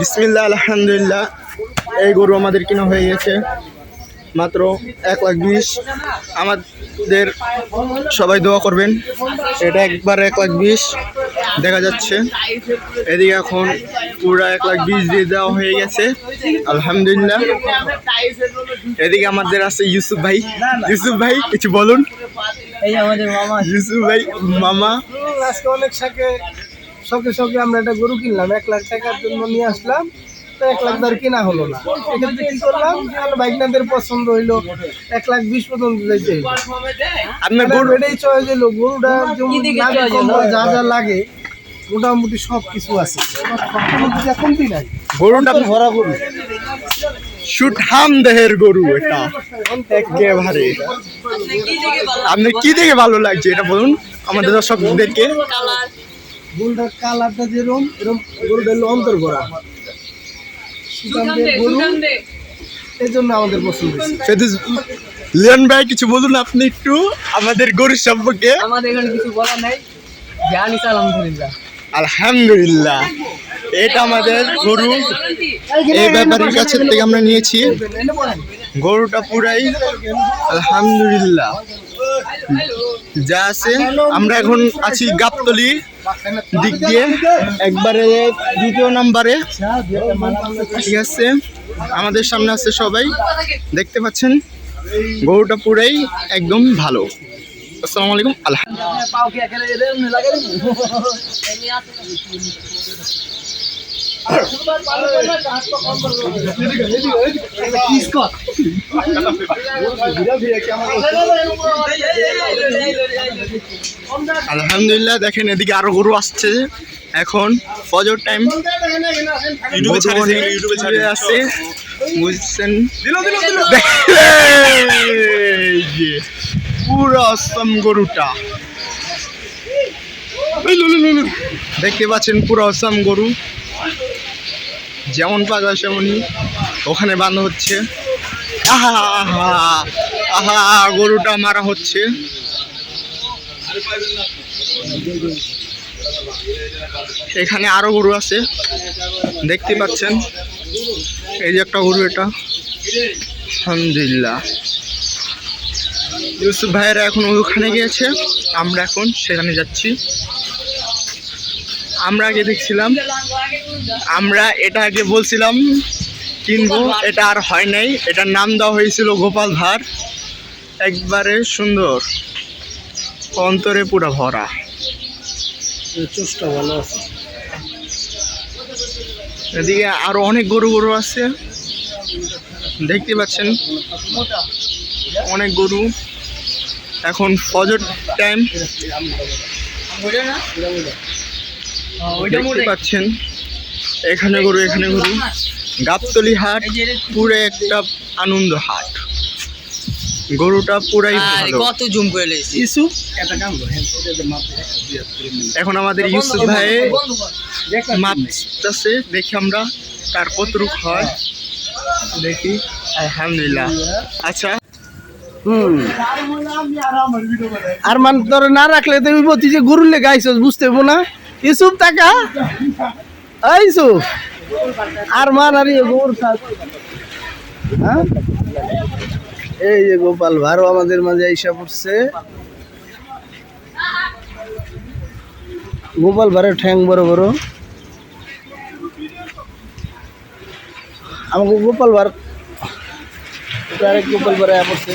বিসমিল্লাহ আলহামদুলিল্লাহ। এই গরু আমাদের কিনা হয়ে গেছে মাত্র এক লাখ বিশ। আমাদের সবাই দোয়া করবেন এটা একবার এক লাখ বিশ। দেখা যাচ্ছে এদিকে এখন পুরা এক লাখ বিশ দিয়ে দেওয়া হয়ে গেছে। আলহামদুলিল্লাহ। এদিকে আমাদের আছে ইউসুফ ভাই। ইউসুফ ভাই কিছু বলুন। এই আমাদের মামা। ইউসুফ ভাই মামা। অনেক শখে শখে শখে আমরা একটা গরু কিনলাম এক লাখ টাকার জন্য নিয়ে আসলাম তো এক লাখ ধর কেনা হলো না। এক্ষেত্রে কি করলাম? বাইকনাদের পছন্দ হইল এক লাখ বিশ পর্যন্ত যাইতে আপনার গরু এটাই চয়েস হইল গরুটা যেমন যা যা লাগে মোটামুটি সব কিছু আছে। কমতি নাই গরুটা ভরা গরু। সুঠাম দেহের গরু এটা। একেবারে। আপনি কি দেখে ভালো লাগছে এটা বলুন? আমাদের দর্শকদেরকে। গরুটার কালারটা যেরকম এরকম গরুটা হলো অন্তর ভরা এই জন্য আমাদের পছন্দ লিয়ন ভাই কিছু বলুন আপনি একটু আমাদের গরু সম্পর্কে? আমাদের এখানে কিছু বলার নাই। জানি আলহামদুলিল্লাহ। আলহামদুলিল্লাহ। এটা আমাদের গরু। এই ব্যাপারীর কাছে থেকে আমরা নিয়েছি। গরুটা পুরাই আলহামদুলিল্লাহ। যা আছে আমরা এখন আছি গাবতলি। দিক দিয়ে একবারে দ্বিতীয় নাম্বারে। ঠিক আছে, আমাদের সামনে আছে সবাই। দেখতে পাচ্ছেন গরুটা পুরাই একদম ভালো। আসসালামু আলাইকুম আল্লাহ আলহামদুলিল্লাহ দেখেন এদিকে আরও গরু আসছে। এখন ফজর টাইম ইউটিউবে আছে বুঝছেন? পুরো অসম গরুটা। দেখতে পাচ্ছেন পুরো অসম গরু। যেমন পাগলা সেমনই ওখানে বাঁধা হচ্ছে। আহা আহা আহা, গরুটা মারা হচ্ছে। এখানে আরও গরু আছে, দেখতে পাচ্ছেন? এই যে একটা গরু এটা। আলহামদুলিল্লাহ। ইউসুফ ভাইয়েরা এখন ওখানে গিয়েছে, আমরা এখন সেখানে যাচ্ছি। আমরা আগে দেখছিলাম। আমরা এটা আগে বলছিলাম কিনবো এটা আর হয় নাই। এটার নাম দেওয়া হয়েছিল গোপাল ভার একবারে সুন্দর। অন্তরে পুরো ভরা। চোষটা ভালো আছে। এদিকে আরও অনেক গরু গরু আছে। দেখতে পাচ্ছেন? অনেক গরু। এখন ফজর টাইম দেখতে পাচ্ছেন। এখানে গরু এখানে গরু। গাবতলি হাট পুরো একটা আনন্দ হাট। গরুটা পুরাই কত জুম করে কাম করো এখন আমাদের ইউসুফ ভাই মাপতেছে দেখি আমরা তার কতটুক হয়। দেখি। আলহামদুলিল্লাহ। আচ্ছা। আর মান ধরে না রাখলে তুমি বলছি যে গরুর লেগে আইসস বুঝতে না? ইসুফ টাকা এই ইসুফ। আর মান আর ইয়ে গরু থাক হ্যাঁ? এই যে গোপাল ভারও আমাদের মাঝে আইসা পড়ছে। গোপাল ভারের ঠ্যাং বড় বড়। আমাকে গোপাল ভার গোপাল ভারে পড়ছে।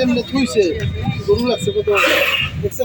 এরা যেমনি থুইছে গরু লাগছে কত? দেখছ